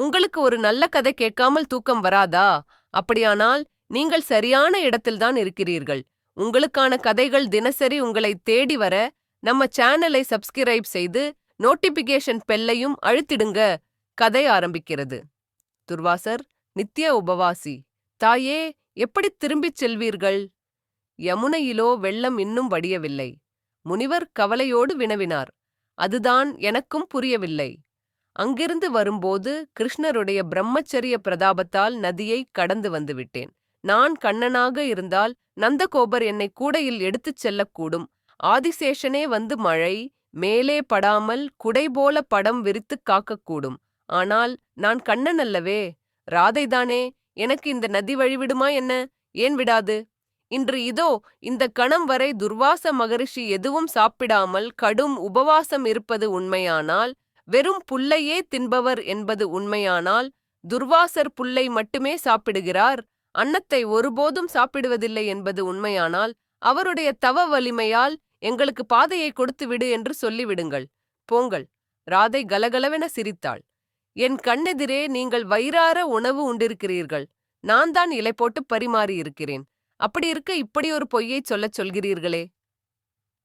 உங்களுக்கு ஒரு நல்ல கதை கேட்காமல் தூக்கம் வராதா? அப்படியானால் நீங்கள் சரியான இடத்தில்தான் இருக்கிறீர்கள். உங்களுக்கான கதைகள் தினசரி உங்களை தேடி வர நம்ம சேனலை சப்ஸ்கிரைப் செய்து நோட்டிபிகேஷன் பெல்லையும் அழுத்திடுங்க. கதை ஆரம்பிக்கிறது. துர்வாசர் நித்திய உபவாசி. தாயே எப்படி திரும்பிச் செல்வீர்கள்? யமுனையிலோ வெள்ளம் இன்னும் வடியவில்லை. முனிவர் கவலையோடு வினவினார். அதுதான் எனக்கும் புரியவில்லை. அங்கிருந்து வரும்போது கிருஷ்ணருடைய பிரம்மச்சரிய பிரதாபத்தால் நதியை கடந்து வந்துவிட்டேன் நான் கண்ணனாக இருந்தால் நந்தகோபர் என்னை கூடையில் எடுத்துச் செல்லக்கூடும். ஆதிசேஷனே வந்து மழை மேலே படாமல் குடை போல படம் விரித்துக் காக்கக்கூடும். ஆனால் நான் கண்ணன் அல்லவே? ராதைதானே? எனக்கு இந்த நதி வழிவிடுமா என்ன? ஏன் விடாது? இன்று இதோ இந்த கணம் வரை துர்வாச மகரிஷி எதுவும் சாப்பிடாமல் கடும் உபவாசம் இருப்பது உண்மையானால் வெறும் புல்லையே தின்பவர் என்பது உண்மையானால் துர்வாசர் புல்லை மட்டுமே சாப்பிடுகிறார் அன்னத்தை ஒருபோதும் சாப்பிடுவதில்லை என்பது உண்மையானால் அவருடைய தவ வலிமையால் எங்களுக்கு பாதையை கொடுத்துவிடு என்று சொல்லிவிடுங்கள். போங்கள். ராதை கலகலவென சிரித்தாள். என் கண்ணெதிரே நீங்கள் வயிறார உணவு உண்டிருக்கிறீர்கள். நான் தான் இலை போட்டு பரிமாறியிருக்கிறேன். அப்படி இருக்க இப்படி ஒரு பொய்யைச் சொல்லச் சொல்கிறீர்களே.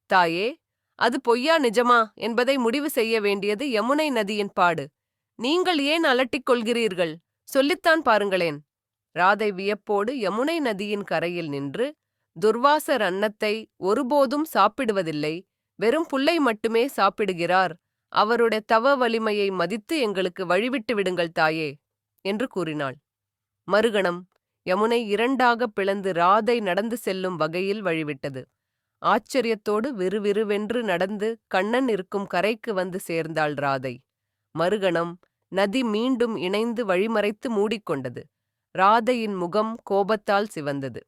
தாயே அது பொய்யா நிஜமா என்பதை முடிவு செய்ய வேண்டியது யமுனை நதியின் பாடு. நீங்கள் ஏன் அலட்டிக் கொள்கிறீர்கள் சொல்லித்தான் பாருங்களேன். ராதை வியப்போடு யமுனை நதியின் கரையில் நின்று துர்வாசர் அன்னத்தை ஒருபோதும் சாப்பிடுவதில்லை. வெறும் புல்லை மட்டுமே சாப்பிடுகிறார். அவருடைய தவ வலிமையை மதித்து எங்களுக்கு வழிவிட்டு விடுங்கள் தாயே என்று கூறினாள். மறுகணம் யமுனை இரண்டாக பிளந்து ராதை நடந்து செல்லும் வகையில் வழிவிட்டது. ஆச்சரியத்தோடு விறுவிறுவென்று நடந்து கண்ணன் இருக்கும் கரைக்கு வந்து சேர்ந்தாள் ராதை. மறுகணம் நதி மீண்டும் இணைந்து வழிமறைத்து மூடிக்கொண்டது. ராதையின் முகம் கோபத்தால் சிவந்தது.